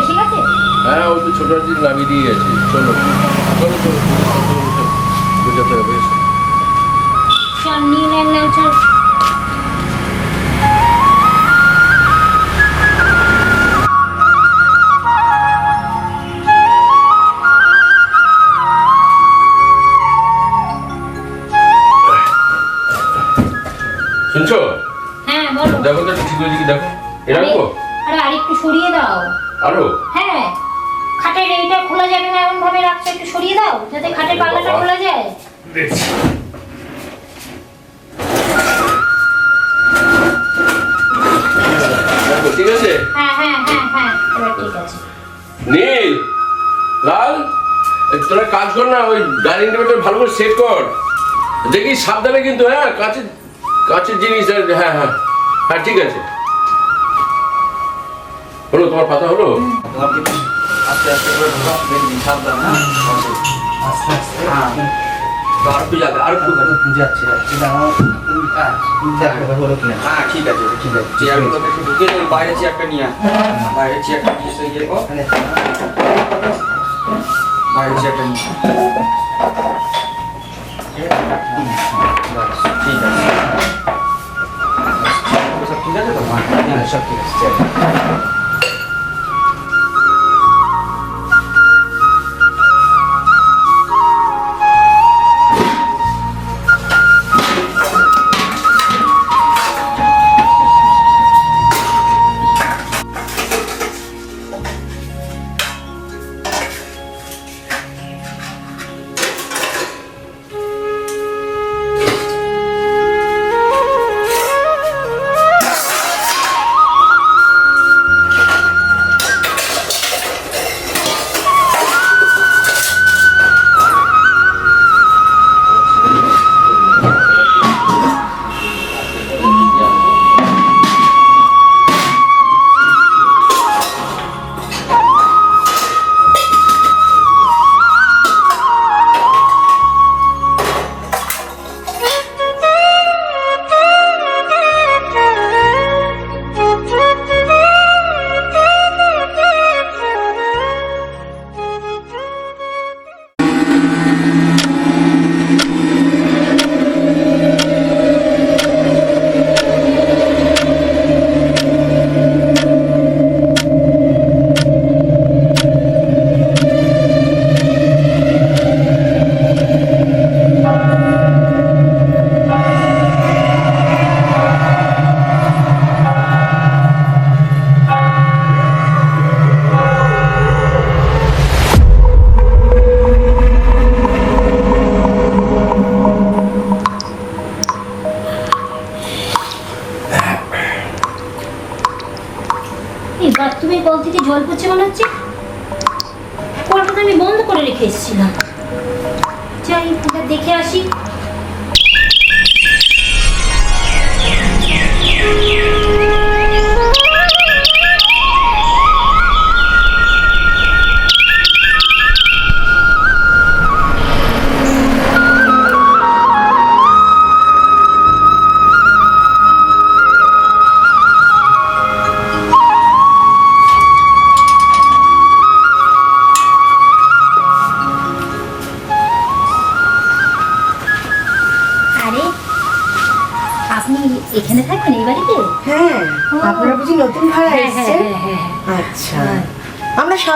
এসে গেছে হ্যাঁ ওই তো ছোট জিনিস নামিয়ে দিয়ে গেছি চলো চলো চলো বুঝাতে হবে চল নিয়ে নেন না চল দেখো আরে আরে আরেকটু সরিয়ে দাও। আরও? হ্যাঁ খাটের এইটা খোলা যাবে না এমন ভাবে রাখছো একটু সরিয়ে দাও যাতে খাটের পাল্লাটা খোলা যায়। ঠিক আছে? হ্যাঁ হ্যাঁ হ্যাঁ হ্যাঁ এবার ঠিক আছে। নীল লাল তোরা কাজ কর না ওই ডাইনিং টেবিলটা ভালো করে সেট কর। দেখি সাবধানে কিন্তু হ্যাঁ কাছের কাছের জিনিস হ্যাঁ হ্যাঁ হ্যাঁ ঠিক আছে। হলো তোমার পাতা হলো? হ্যাঁ ঠিক আছে সব ঠিক আছে। জল পড়ছে মনে হচ্ছে? কলটা আমি বন্ধ করে রেখে এসেছিলাম। যাই দেখে আসি।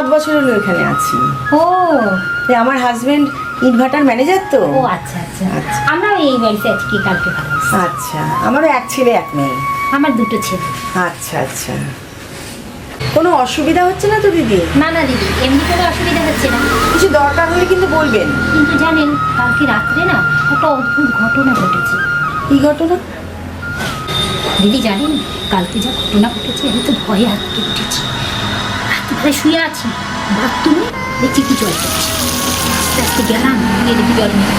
সাত বছর হলো এখানে আছি। ও এই আমার হাজবেন্ড ইনভার্টার ম্যানেজার তো? ও আচ্ছা আচ্ছা। আচ্ছা। আমরা এই বাড়িতে আজকে কালকে ভালো আছি। আচ্ছা আমারও এক ছেলে এক মেয়ে। আমার দুটো ছেলে। আচ্ছা আচ্ছা। কোনো অসুবিধা হচ্ছে না তো দিদি? না না দিদি এমনি কোনো অসুবিধা হচ্ছে না। কিছু দরকার হলে কিন্তু বলবেন। কিন্তু জানেন কালকে রাত্রে না একটা অদ্ভুত ঘটনা ঘটেছে। কি ঘটনা? দিদি জানেন কালকে যা ঘটনা ঘটেছে আমি তো ভয়ে আটকে উঠেছি। রাত্রিবেলায় শুয়ে আছি। বাথরুমে দেখছি কি জল পড়ছে আস্তে আস্তে গেলাম, গিয়ে দেখি জল নেই।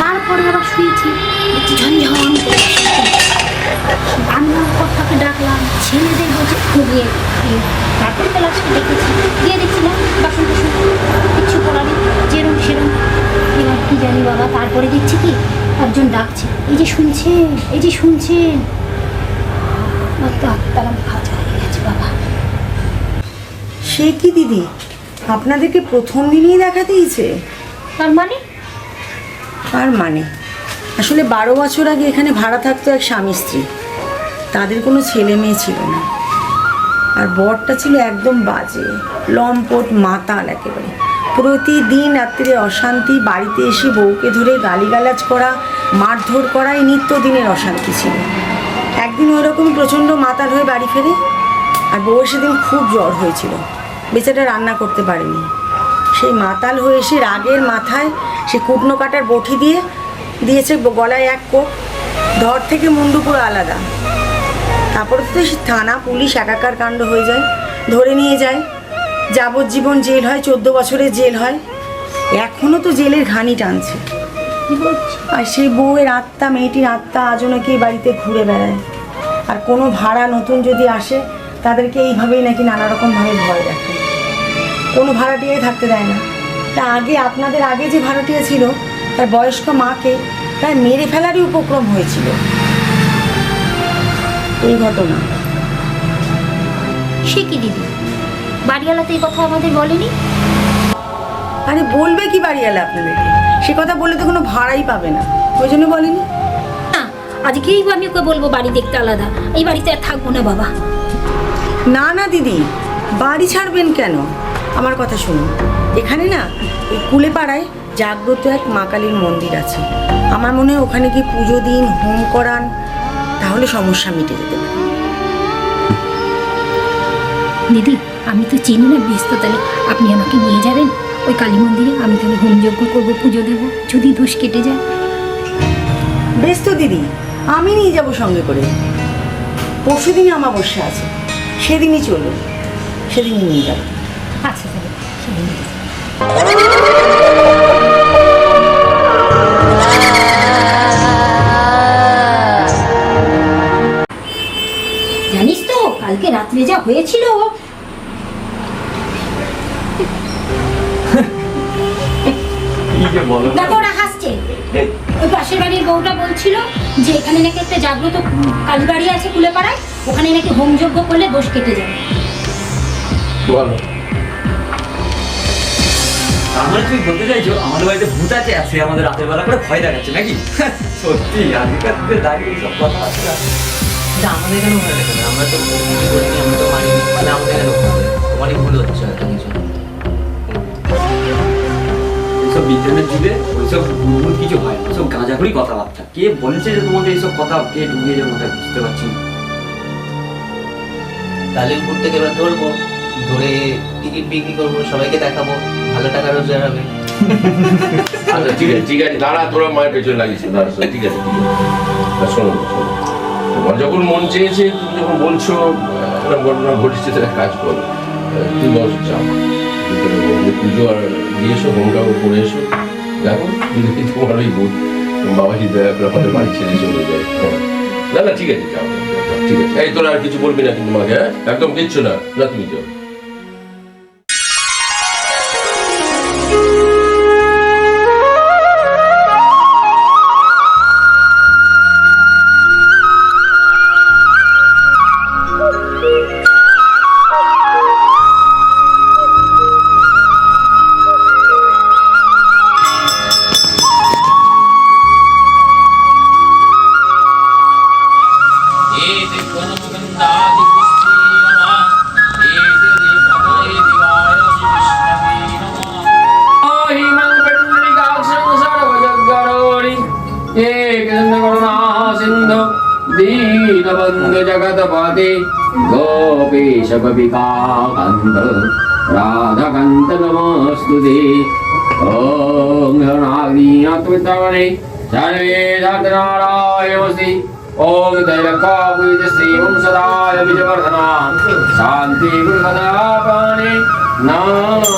তারপরে আবার শুয়েছি। দেখছি ঝনঝন আমার কথাকে ডাকলাম ছেলেদের খুঁড়িয়ে দিয়ে তারপরে তো লাস্টে দেখেছি। গিয়ে দেখছিলাম বাসন টাসন কিচ্ছু করার যেরম সেরম। এবার কি জানি বাবা, তারপরে দেখছি কি, একজন ডাকছে। এই যে শুনছেন, এই যে শুনছেন। আমার তো আত্মারাম ভাজা হয়ে গেছে বাবা সে কি দিদি? আপনাদেরকে প্রথম দিনই দেখা দিয়েছে? তার মানে? আর মানে? আসলে বারো বছর আগে এখানে ভাড়া থাকতো এক স্বামী স্ত্রী। তাদের কোনো ছেলে মেয়ে ছিল না। আর বরটা ছিল একদম বাজে লম্পট মাতাল একেবারে। প্রতিদিন রাত্রে অশান্তি বাড়িতে এসে বউকে ধরে গালিগালাজ করা মারধর করাই নিত্যদিনের অশান্তি ছিল। একদিন ওই রকম প্রচণ্ড মাতাল হয়ে বাড়ি ফেরে আর বউয়ের সেদিন খুব জ্বর হয়েছিল। বেচারা রান্না করতে পারেনি। সেই মাতাল হয়ে এসে রাগের মাথায় সে কুটনো কাটার বটি দিয়ে দিয়েছে গলায় এক কোপ। ধর থেকে মুন্ডু পুরো আলাদা। তারপরে তো সে থানা পুলিশ একাকার কাণ্ড হয়ে যায় ধরে নিয়ে যায়। যাবজ্জীবন জেল হয় চোদ্দ বছরের জেল হয়। এখনও তো জেলের ঘানি টানছে। আর সেই বউয়ের আত্মা মেয়েটির আত্মা আজও নাকি বাড়িতে ঘুরে বেড়ায়। আর কোনো ভাড়া নতুন যদি আসে তাদেরকে এইভাবেই নাকি নানা রকমভাবে ভয় দেখে কোনো ভাড়াটিয়াই থাকতে দেয় না। তা আগে আপনাদের আগে যে ভাড়াটিয়া ছিল তার বয়স্ক মাকে প্রায় মেরে ফেলারই উপক্রম হয়েছিল। এই ঘটনা। সে কি দিদি? বাড়িওয়ালা তো এই কথা আমাদের বলেনি? আরে বলবে কি বাড়িওয়ালা আপনাদেরকে? সে কথা বললে তো কোনো ভাড়াই পাবে না। ওই জন্য বলেনি। না আজকেই আমি ওকে বলব বাড়ি দেখতে আলাদা। এই বাড়িতে আর থাকব না বাবা। না না দিদি বাড়ি ছাড়বেন কেন? আমার কথা শুনুন। এখানে না এই কুলেপাড়ায় জাগ্রত এক মা কালীর মন্দির আছে। আমার মনে হয় ওখানে কি পুজো দিন হোম করান তাহলে সমস্যা মিটে যেতে পারে। দিদি আমি তো চিনি না বেশ তো তাহলে আপনি আমাকে নিয়ে যাবেন? ওই কালী মন্দিরে আমি তাহলে হোমযজ্ঞ করব পুজো দেবো যদি দোষ কেটে যায়। বেশ তো দিদি আমি নিয়ে যাব সঙ্গে করে। পরশু দিনই অমাবস্যা আছে সেদিনই চলুন সেদিনই নিয়ে যাব। জানিস তো, কালকে রাত্রে যা হয়েছিল। হাসছে। ওই পাশের বাড়ির বউটা বলছিল যে, এখানে নাকি একটা জাগ্রত কালীবাড়ি আছে কুলেপাড়ায়, ওখানে নাকি হোমযজ্ঞ করলে দোষ কেটে যাবে। বলো। তাহলে তুমি বলতে চাইছো আমাদের বাড়িতে ভূত আছে আর সে আমাদের রাতের বেলা করে ভয় দেখাচ্ছে নাকি? সত্যি আগেকার দিনে দাঁড়িয়ে এইসব কথা আছে আমাদের কেন ভয় না আমরা তো করিনি আমরা তো মানি তাহলে আমাদের কেন তোমারই ভুল হচ্ছে হয়তো কিছু। এইসব বিজ্ঞানের যুগে ওইসব ভুল কিছু হয় না। সব গাঁজাখড়ি কথাবার্তা। কে বলেছে যে তোমাদের এইসব কথা? কে ঢুকিয়ে যে মাথায় বুঝতে পারছি না। তাহলে ঘুরতে এবার ধরবো। ধরে টিকিট বিক্রি করব, সবাইকে দেখাবো, ভালো টাকা রোজগার হবে। আচ্ছা ঠিক আছে ঠিক আছে, দাঁড়া, তোরা মায়ের দাঁড়া ঠিক আছে তোমার যখন মন চেয়েছে, তুমি যখন বলছো ঘটনা কাজ আর এসো এসো। দেখো ওই বোধ আমাদের বাড়ি ছেড়ে চলে যায়। হ্যাঁ। না না ঠিক আছে ঠিক আছে। এই, তোরা আর কিছু বলবি না কিন্তু মাকে হ্যাঁ? একদম কিচ্ছু না। না তুমি যাও। राधे गोपेश गोपिकान्ध राधाकान्त नमस्तु ते। ॐ नागदीनात्मतवने सर्वे धनारायणमसि ॐ दैलकापुजसेवं सदा नमः।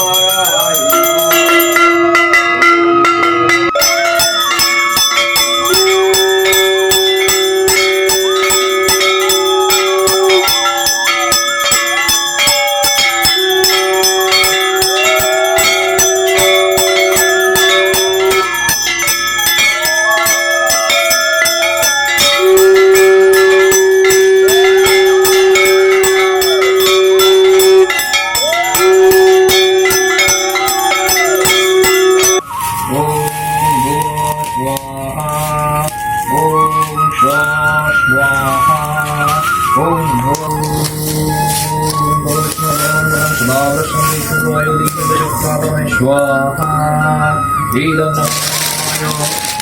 स्वाहा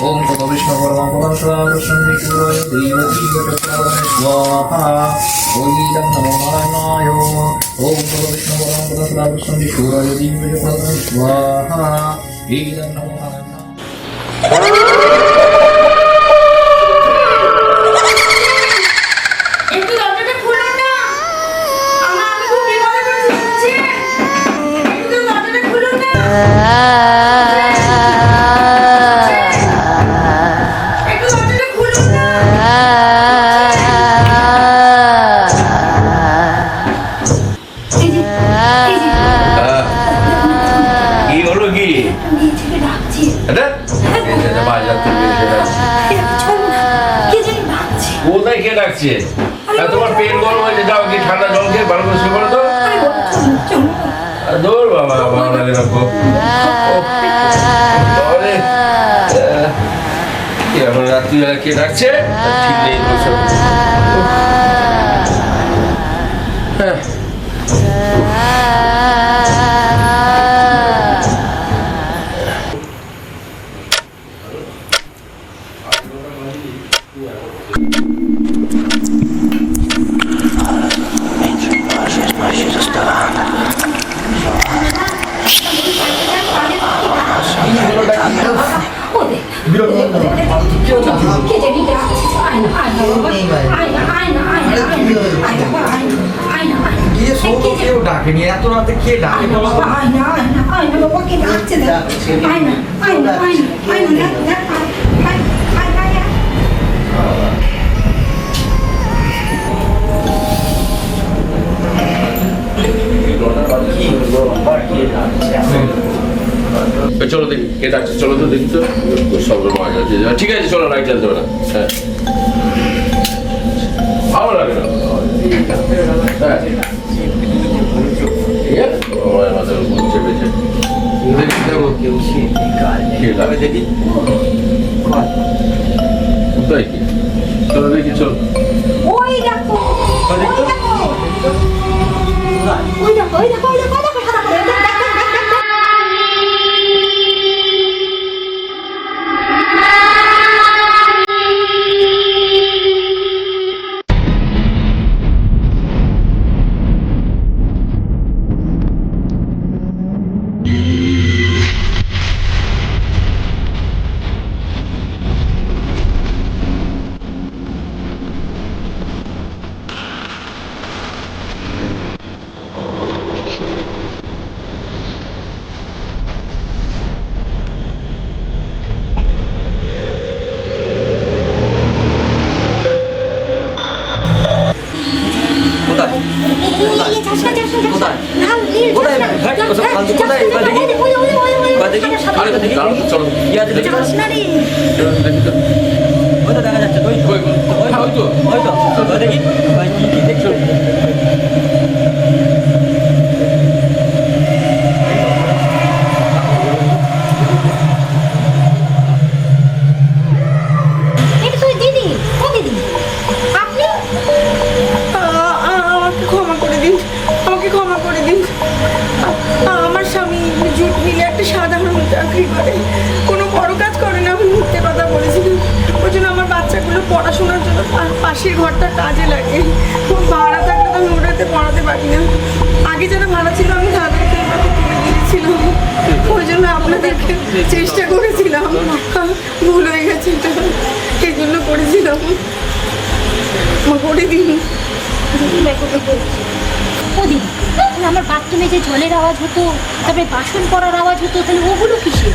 ओम तप विष्णु परम पवन कृष्ण निकुराय देवकी वटप्रभवे स्वाहा ओम नमो नारायणाय ओम तप विष्णु परम पवन कृष्ण निकुराय देवकी वटप्रभवे स्वाहा ओम नमो কোথায় কে ডাকছে? আর তোমার পেট গরম হয়েছে যাও কি ঠান্ডা জল খেয়ে ভালো করে শুয়ে তো। বাবা, দৌড় বাবা ভালো লাগে না খুব এখন রাত্রিবেলা কে ডাকছে? ঠিক নেই হ্যাঁ। কেউ ডাকেনি এত রাতে কে ডাকে? বাবা আয় না আয় না আয় না বাবা কে ডাকছে দেখ? আয় না আয় না আয় না আয় না দেখ দেখ আয় আয় আয় আয় আয়। এই চলো দেখি কে ডাকছে? চলো তো দেখি তো সব রকম ঠিক আছে চলো লাইট জ্বালতে হবে না। হ্যাঁ। ভালো লাগে না। হ্যাঁ। মনের মাথার উপর চেপেছে দেখি তাই কি চলো দেখি চল ওই দেখো ওই দেখো ওই দেখো ওই দেখো চেষ্টা করেছিলাম। ভুল হয়ে গেছে এটা। এই জন্য করেছিলাম করে দিন আমার বাথরুমে যে জলের আওয়াজ হতো তারপরে বাসন পড়ার আওয়াজ হতো তাহলে ওগুলো কিসে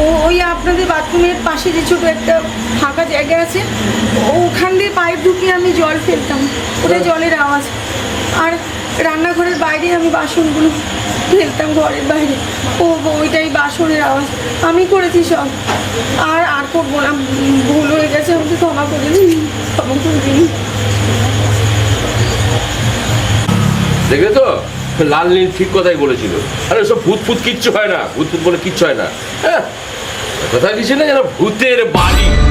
ও ওই আপনাদের বাথরুমের পাশে যে ছোট একটা ফাঁকা জায়গা আছে ওখান দিয়ে পাইপ ঢুকিয়ে আমি জল ফেলতাম। ওটা জলের আওয়াজ। আর রান্নাঘরের বাইরে আমি বাসনগুলো ফেলতাম ঘরের বাইরে। ও ওইটাই বাসনের আওয়াজ। আমি করেছি সব। আর আর করব না। ভুল হয়ে গেছে, আমাকে ক্ষমা করে দিন। ক্ষমা করে দিন। দেখলে তো? লাল নীল ঠিক কথাই বলেছিল। আরে, সব ভূত ফুত কিচ্ছু হয় না। ভূত ফুত বলে কিচ্ছু হয় না। হ্যাঁ কথা দিচ্ছে না যেন ভূতের বাড়ি?